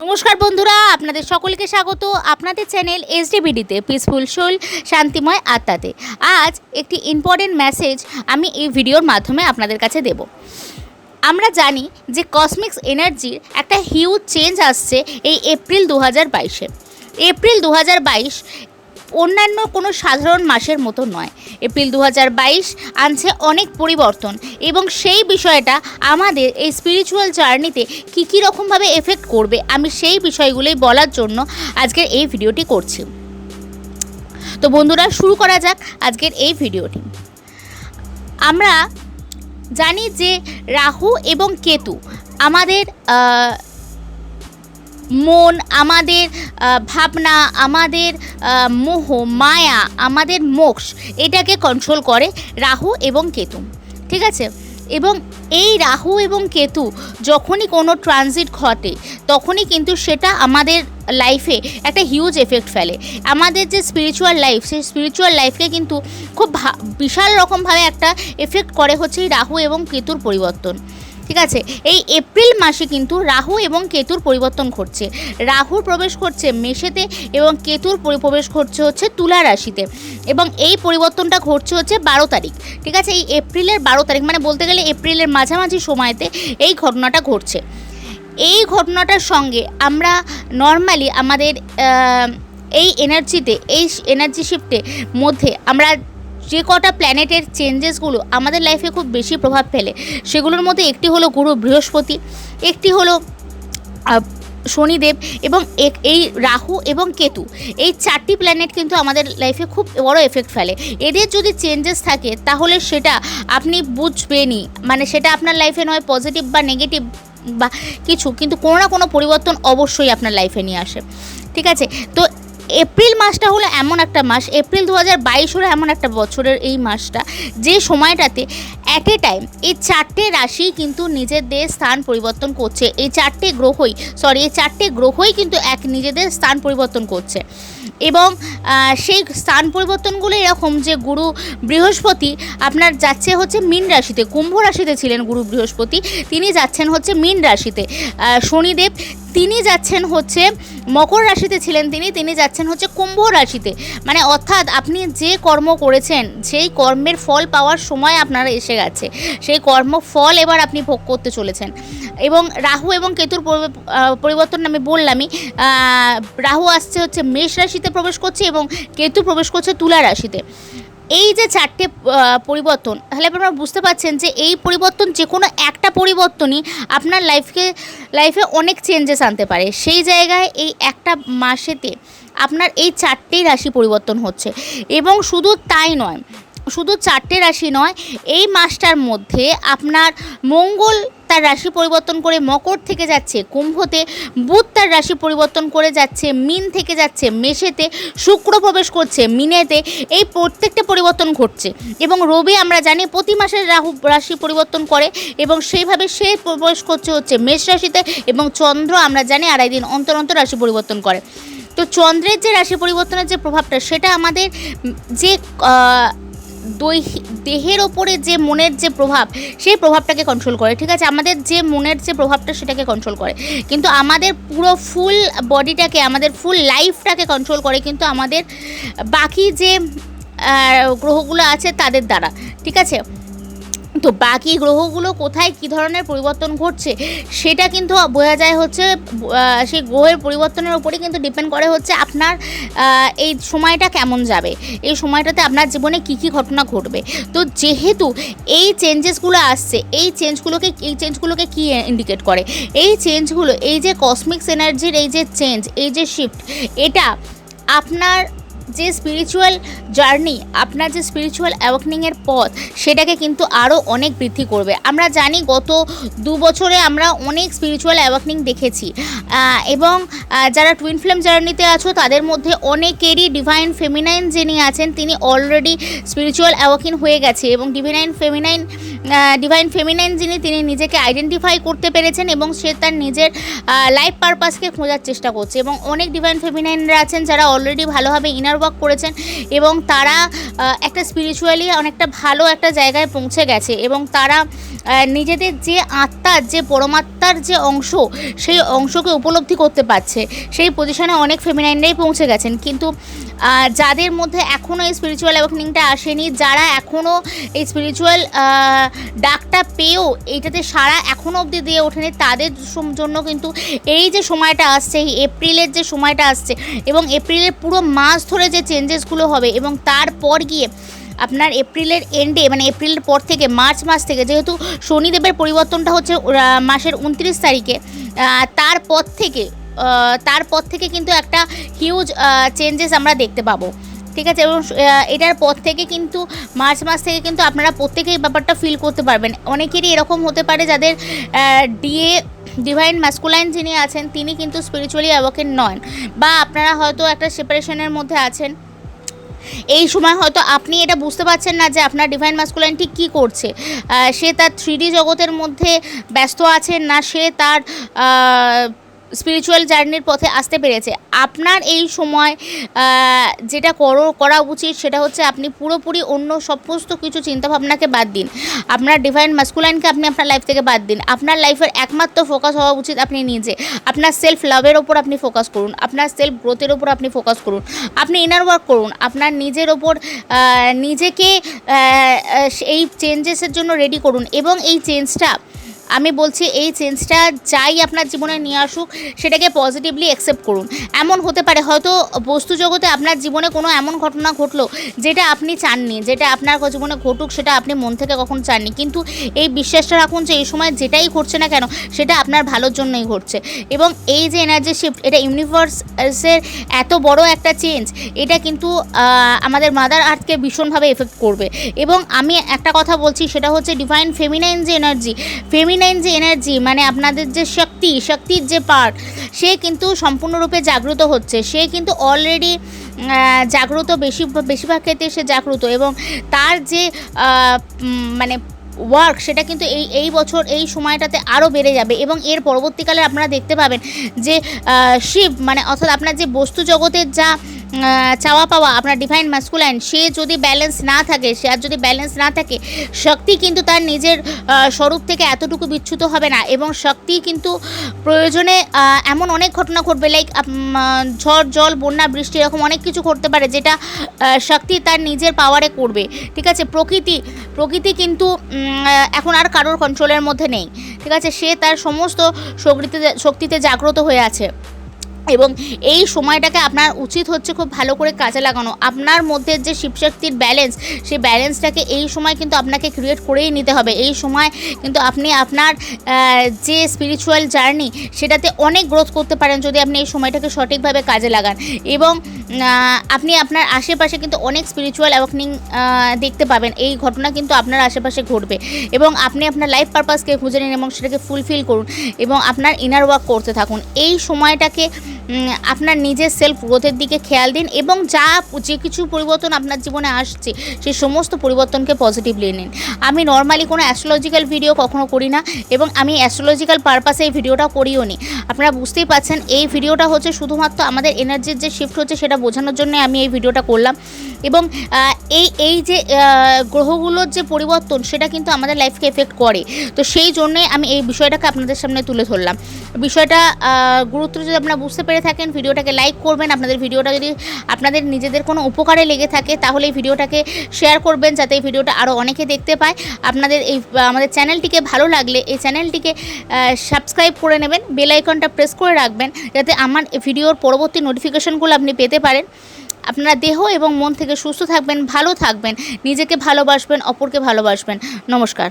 নমস্কার বন্ধুরা, আপনাদের সকলকে স্বাগত। আপনাদের চ্যানেল এসডিবিডিতে পিসফুল সোল শান্তিময় আত্মাতে। আজ একটি ইম্পর্টেন্ট মেসেজ আমি এই ভিডিওর মাধ্যমে আপনাদের কাছে দেব। আমরা জানি যে কসমিক্স এনার্জির একটা হিউজ চেঞ্জ আসছে এই এপ্রিল দু হাজার বাইশে। এপ্রিল দু হাজার বাইশ অন্যান্য কোনো সাধারণ মাসের মতো নয়। এপ্রিল দু হাজার বাইশ আনছে অনেক পরিবর্তন এবং সেই বিষয়টা আমাদের এই স্পিরিচুয়াল জার্নিতে কী কী রকমভাবে এফেক্ট করবে আমি সেই বিষয়গুলোই বলার জন্য আজকের এই ভিডিওটি করছি। তো বন্ধুরা, শুরু করা যাক আজকের এই ভিডিওটি। আমরা জানি যে রাহু এবং কেতু আমাদের মন, আমাদের ভাবনা, আমাদের মোহ, মায়া, আমাদের মোক্ষ, এটাকে কন্ট্রোল করে রাহু এবং কেতু। ঠিক আছে? এবং এই রাহু এবং কেতু যখনই কোনো ট্রানজিট ঘটে, তখনই কিন্তু সেটা আমাদের লাইফে একটা হিউজ এফেক্ট ফেলে। আমাদের যে স্পিরিচুয়াল লাইফ সেই স্পিরিচুয়াল লাইফকে কিন্তু খুব বিশাল রকমভাবে একটা এফেক্ট করে হচ্ছে এই রাহু এবং কেতুর পরিবর্তন। ঠিক আছে? এই এপ্রিল মাসে কিন্তু রাহু এবং কেতুর পরিবর্তন ঘটছে। রাহুর প্রবেশ করছে মেষেতে এবং কেতুর পরি- প্রবেশ ঘটছে হচ্ছে তুলা রাশিতে এবং এই পরিবর্তনটা ঘটছে হচ্ছে বারো তারিখ। ঠিক আছে? এই এপ্রিলের বারো তারিখ মানে বলতে গেলে এপ্রিলের মাঝামাঝি সময়তে এই ঘটনাটা ঘটছে। এই ঘটনাটার সঙ্গে আমরা নর্মালি আমাদের এই এনার্জিতে এই এনার্জি শিফটে মধ্যে আমরা যে কটা প্ল্যানেটের চেঞ্জেসগুলো আমাদের লাইফে খুব বেশি প্রভাব ফেলে, সেগুলোর মধ্যে একটি হলো গুরু বৃহস্পতি, একটি হলো শনিদেব এবং এই রাহু এবং কেতু। এই চারটি প্ল্যানেট কিন্তু আমাদের লাইফে খুব বড় এফেক্ট ফেলে। এদের যদি চেঞ্জেস থাকে, তাহলে সেটা আপনি বুঝবেনই। মানে সেটা আপনার লাইফে নয় পজিটিভ বা নেগেটিভ বা কিছু, কিন্তু কোনো না কোনো পরিবর্তন অবশ্যই আপনার লাইফে নিয়ে আসে। ঠিক আছে? তো এপ্রিল মাসটা হলো এমন একটা মাস, এপ্রিল দু হাজার বাইশ হলো এমন একটা বছরের এই মাসটা, যে সময়টাতে অ্যাট এ টাইম এই চারটে রাশি কিন্তু নিজেদের স্থান পরিবর্তন করছে। এই চারটে গ্রহই সরি এই চারটে গ্রহই কিন্তু এক নিজেদের স্থান পরিবর্তন করছে। এবং সেই স্থান পরিবর্তনগুলো এরকম যে গুরু বৃহস্পতি আপনার যাচ্ছে হচ্ছে মীন রাশিতে, কুম্ভ রাশিতে ছিলেন গুরু বৃহস্পতি, তিনি যাচ্ছেন হচ্ছে মীন রাশিতে। শনিদেব, তিনি যাচ্ছেন হচ্ছে মকর রাশিতে ছিলেন তিনি তিনি যাচ্ছেন হচ্ছে কুম্ভ রাশিতে। মানে অর্থাৎ আপনি যে কর্ম করেছেন, সেই কর্মের ফল পাওয়ার সময় আপনার এসে গেছে। সেই কর্ম ফল এবার আপনি ভোগ করতে চলেছেন। এবং রাহু এবং কেতুর পরিবর্তন আমি বললামই রাহু আসছে হচ্ছে মেষ রাশিতে প্রবেশ করছে এবং কেতু প্রবেশ করছে তুলা রাশিতে। এই যে চারটে পরিবর্তন, তাহলে আপনারা বুঝতে পারছেন যে এই পরিবর্তন যে কোনো একটা পরিবর্তনই আপনার লাইফকে লাইফে অনেক চেঞ্জেস আনতে পারে। সেই জায়গায় এই একটা মাসেতে আপনার এই চারটেই রাশি পরিবর্তন হচ্ছে। এবং শুধু তাই নয়, শুধু চারটে রাশি নয়, এই মাসটার মধ্যে আপনার মঙ্গল তার রাশি পরিবর্তন করে মকর থেকে যাচ্ছে, কুম্ভতে বুধ তার রাশি পরিবর্তন করে যাচ্ছে, মিন থেকে যাচ্ছে, মেষেতে শুক্র প্রবেশ করছে, মিনেতে এই প্রত্যেকটা পরিবর্তন ঘটছে। এবং রবি আমরা জানি প্রতি মাসের রাহু রাশি পরিবর্তন করে এবং সেইভাবে সে প্রবেশ করছে হচ্ছে মেষ রাশিতে এবং চন্দ্র আমরা জানি আড়াই দিন অন্তর অন্তর রাশি পরিবর্তন করে। তো চন্দ্রের যে রাশি পরিবর্তনের যে প্রভাবটা, সেটা আমাদের যে দৈ- দেহের ওপরে যে মনের যে প্রভাব, সেই প্রভাবটাকে কন্ট্রোল করে, ঠিক আছে? আমাদের যে মনের যে প্রভাবটা, সেটাকে কন্ট্রোল করে। কিন্তু আমাদের পুরো ফুল বডিটাকে আমাদের ফুল লাইফটাকে কন্ট্রোল করে কিন্তু আমাদের বাকি যে গ্রহগুলো আছে, তাদের দ্বারা, ঠিক আছে? তো বাকি গ্রহগুলো কোথায়, কী ধরনের পরিবর্তন ঘটছে, সেটা কিন্তু বোঝা যায় হচ্ছে সেই গ্রহের পরিবর্তনের উপরে কিন্তু ডিপেন্ড করে হচ্ছে আপনার এই সময়টা কেমন যাবে, এই সময়টাতে আপনার জীবনে কী কী ঘটনা ঘটবে। তো যেহেতু এই চেঞ্জেসগুলো আসছে, এই চেঞ্জগুলোকে এই চেঞ্জগুলোকে কী ইন্ডিকেট করে? এই চেঞ্জগুলো এই যে কসমিক্স এনার্জির এই যে চেঞ্জ এই যে শিফট এটা আপনার যে স্পিরিচুয়াল জার্নি আপনার যে স্পিরিচুয়াল অ্যাওয়াকনিংয়ের পথ, সেটাকে কিন্তু আরও অনেক বৃদ্ধি করবে। আমরা জানি গত দু বছরে আমরা অনেক স্পিরিচুয়াল অ্যাওয়াকনিং দেখেছি। এবং যারা টুইন ফ্লেম জার্নিতে আছো, তাদের মধ্যে অনেকেরই ডিভাইন ফেমিনাইন যিনি আছেন, তিনি অলরেডি স্পিরিচুয়াল অ্যাওয়াকিন হয়ে গেছে এবং ডিভাইন ফেমিনাইন ডিভাইন ফেমিনাইন যিনি, তিনি নিজেকে আইডেন্টিফাই করতে পেরেছেন এবং সে তার নিজের লাইফ পারপাসকে খোঁজার চেষ্টা করছে এবং অনেক ডিভাইন ফেমিনাইনরা আছেন যারা অলরেডি ভালোভাবে ইনার ওয়ার্ক করেছেন এবং তারা একটা স্পিরিচুয়ালি অনেকটা ভালো একটা জায়গায় পৌঁছে গেছে এবং তারা নিজেদের যে আত্মার, যে পরমাত্মার যে অংশ, সেই অংশকে উপলব্ধি করতে পারছে। সেই পজিশনে অনেক ফেমিনাইনরাই পৌঁছে গেছেন। কিন্তু যাদের মধ্যে এখনও এই স্পিরিচুয়াল অ্যাওয়াকেনিংটা আসেনি, যারা এখনও এই স্পিরিচুয়াল ডাকটা পেয়েও এইটাতে সারা এখনও অবধি দিয়ে ওঠেনি, তাদের জন্য কিন্তু এই যে সময়টা আসছে, এই এপ্রিলের যে সময়টা আসছে এবং এপ্রিলের পুরো মাস ধরে যে চেঞ্জেসগুলো হবে এবং তারপর গিয়ে আপনার এপ্রিলের এন্ডে মানে এপ্রিলের পর থেকে মার্চ মাস থেকে যেহেতু শনিদেবের পরিবর্তনটা হচ্ছে মাসের উনত্রিশ তারিখে তারপর থেকে তারপর থেকে কিন্তু একটা হিউজ চেঞ্জেস আমরা দেখতে পাবো। ঠিক আছে? এবং এটার পর থেকে কিন্তু মার্চ মাস থেকে কিন্তু আপনারা প্রত্যেকেই ব্যাপারটা ফিল করতে পারবেন। অনেকেরই এরকম হতে পারে যাদের ডিএ ডিভাইন ম্যাসকুলাইন যিনি আছেন, তিনি কিন্তু স্পিরিচুয়ালি অ্যাওয়াকেন নন। বা আপনারা হয়তো একটা সেপারেশনের মধ্যে আছেন। এই সময় হয়তো আপনি এটা বুঝতে পারছেন না যে আপনার ডিভাইন মাস্কুলাইন ঠিক কী করছে। সে তার থ্রি জগতের মধ্যে ব্যস্ত আছে না সে তার স্পিরিচুয়াল জার্নির পথে আসতে পেরেছে। আপনার এই সময় যেটা করো, করা উচিত সেটা হচ্ছে আপনি পুরোপুরি অন্য সমস্ত কিছু চিন্তাভাবনাকে বাদ দিন। আপনার ডিভাইন মাস্কুলাইনকে আপনি আপনার লাইফ থেকে বাদ দিন। আপনার লাইফের একমাত্র ফোকাস হওয়া উচিত আপনি নিজে। আপনার সেলফ লাভের ওপর আপনি ফোকাস করুন। আপনার সেলফ গ্রোথের ওপর আপনি ফোকাস করুন। আপনি ইনার ওয়ার্ক করুন। আপনার নিজের ওপর নিজেকে এই চেঞ্জেসের জন্য রেডি করুন। এবং এই চেঞ্জটা আমি বলছি এই চেঞ্জটা যাই আপনার জীবনে নিয়ে আসুক, সেটাকে পজিটিভলি অ্যাকসেপ্ট করুন। এমন হতে পারে, হয়তো বস্তু জগতে আপনার জীবনে কোনো এমন ঘটনা ঘটলো, যেটা আপনি চাননি, যেটা আপনার জীবনে ঘটুক, সেটা আপনি মন থেকে কখন চাননি। কিন্তু এই বিশ্বাসটা রাখুন যে, এই সময় যেটাই ঘটছে না কেন, সেটা আপনার ভালোর জন্যই ঘটছে। এবং এই যে এনার্জি শিফট এটা ইউনিভার্সের এত বড় একটা চেঞ্জ এটা কিন্তু আমাদের মাদার আর্থকে ভীষণভাবে এফেক্ট করবে। এবং আমি একটা কথা বলছি, সেটা হচ্ছে ডিভাইন ফেমিনাইন যে এনার্জি ফেমিনাইন যে এনার্জি মানে আপনাদের যে শক্তি, শক্তির যে পার্ট সে কিন্তু সম্পূর্ণরূপে জাগ্রত হচ্ছে। সে কিন্তু অলরেডি জাগ্রত বেশি, বেশিরভাগ ক্ষেত্রে সে জাগ্রত এবং তার যে মানে ওয়ার্ক সেটা কিন্তু এই এই বছর, এই সময়টাতে আরও বেড়ে যাবে এবং এর পরবর্তীকালে আপনারা দেখতে পাবেন যে শিব মানে অর্থাৎ আপনার যে বস্তু জগতের যা চাওয়া পাওয়া আপনার ডিভাইন মাস্কুলাইন সে যদি ব্যালেন্স না থাকে, সে আর যদি ব্যালেন্স না থাকে, শক্তি কিন্তু তার নিজের স্বরূপ থেকে এতটুকু বিচ্যুত হবে না এবং শক্তি কিন্তু প্রয়োজনে এমন অনেক ঘটনা ঘটবে লাইক ঝড়, জল, বন্যা, বৃষ্টি এরকম অনেক কিছু ঘটতে পারে যেটা শক্তি তার নিজের পাওয়ারে করবে, ঠিক আছে? প্রকৃতি প্রকৃতি কিন্তু এখন আর কারোর কন্ট্রোলের মধ্যে নেই, ঠিক আছে? সে তার সমস্ত শক্তিতে শক্তিতে জাগ্রত হয়ে আছে। এবং এই সময়টাকে আপনার উচিত হচ্ছে খুব ভালো করে কাজে লাগানো। আপনার মধ্যে যে শিবশক্তির ব্যালেন্স সেই ব্যালেন্সটাকে এই সময় কিন্তু আপনাকে ক্রিয়েট করেই নিতে হবে। এই সময় কিন্তু আপনি আপনার যে স্পিরিচুয়াল জার্নি সেটাতে অনেক গ্রোথ করতে পারেন যদি আপনি এই সময়টাকে সঠিকভাবে কাজে লাগান। এবং আপনি আপনার আশেপাশে কিন্তু অনেক স্পিরিচুয়াল অ্যাওয়াকনিং দেখতে পাবেন। এই ঘটনা কিন্তু আপনার আশেপাশে ঘটবে। এবং আপনি আপনার লাইফ পারপাসকে খুঁজে নিন এবং সেটাকে ফুলফিল করুন এবং আপনার ইনার ওয়ার্ক করতে থাকুন। এই সময়টাকে আপনার নিজের সেলফ গ্রোথের দিকে খেয়াল দিন এবং যা যে কিছু পরিবর্তন আপনার জীবনে আসছে সে সমস্ত পরিবর্তনকে পজিটিভলি নিন। আমি নর্মালি কোনো অ্যাস্ট্রোলজিক্যাল ভিডিও কখনো করি না এবং আমি অ্যাস্ট্রোলজিক্যাল পারপাসে এই ভিডিওটা করিও নি। আপনারা বুঝতেই পাচ্ছেন এই ভিডিওটা হচ্ছে শুধুমাত্র আমাদের এনার্জির যে শিফট হচ্ছে, সেটা বোঝানোর জন্য আমি এই ভিডিওটা করলাম। এবং এই এই যে গ্রহগুলোর যে পরিবর্তন, সেটা কিন্তু আমাদের লাইফকে এফেক্ট করে। তো সেই জন্যে আমি এই বিষয়টাকে আপনাদের সামনে তুলে ধরলাম। বিষয়টা গুরুত্ব যদি আপনারা বুঝতে পেরে থাকেন, ভিডিওটাকে লাইক করবেন। আপনাদের ভিডিওটা যদি আপনাদের নিজেদের কোনো উপকারে লেগে থাকে, তাহলে এই ভিডিওটাকে শেয়ার করবেন, যাতে এই ভিডিওটা আরও অনেকে দেখতে পায়। আপনাদের এই, আমাদের চ্যানেলটিকে ভালো লাগলে, এই চ্যানেলটিকে সাবস্ক্রাইব করে নেবেন। বেল আইকনটা প্রেস করে রাখবেন, যাতে আমার ভিডিওর পরবর্তী নোটিফিকেশনগুলো আপনি পেতে পারেন। আপনারা দেহ এবং মন থেকে সুস্থ থাকবেন ভালো থাকবেন নিজেকে ভালোবাসবেন অপরকে ভালোবাসবেন। নমস্কার।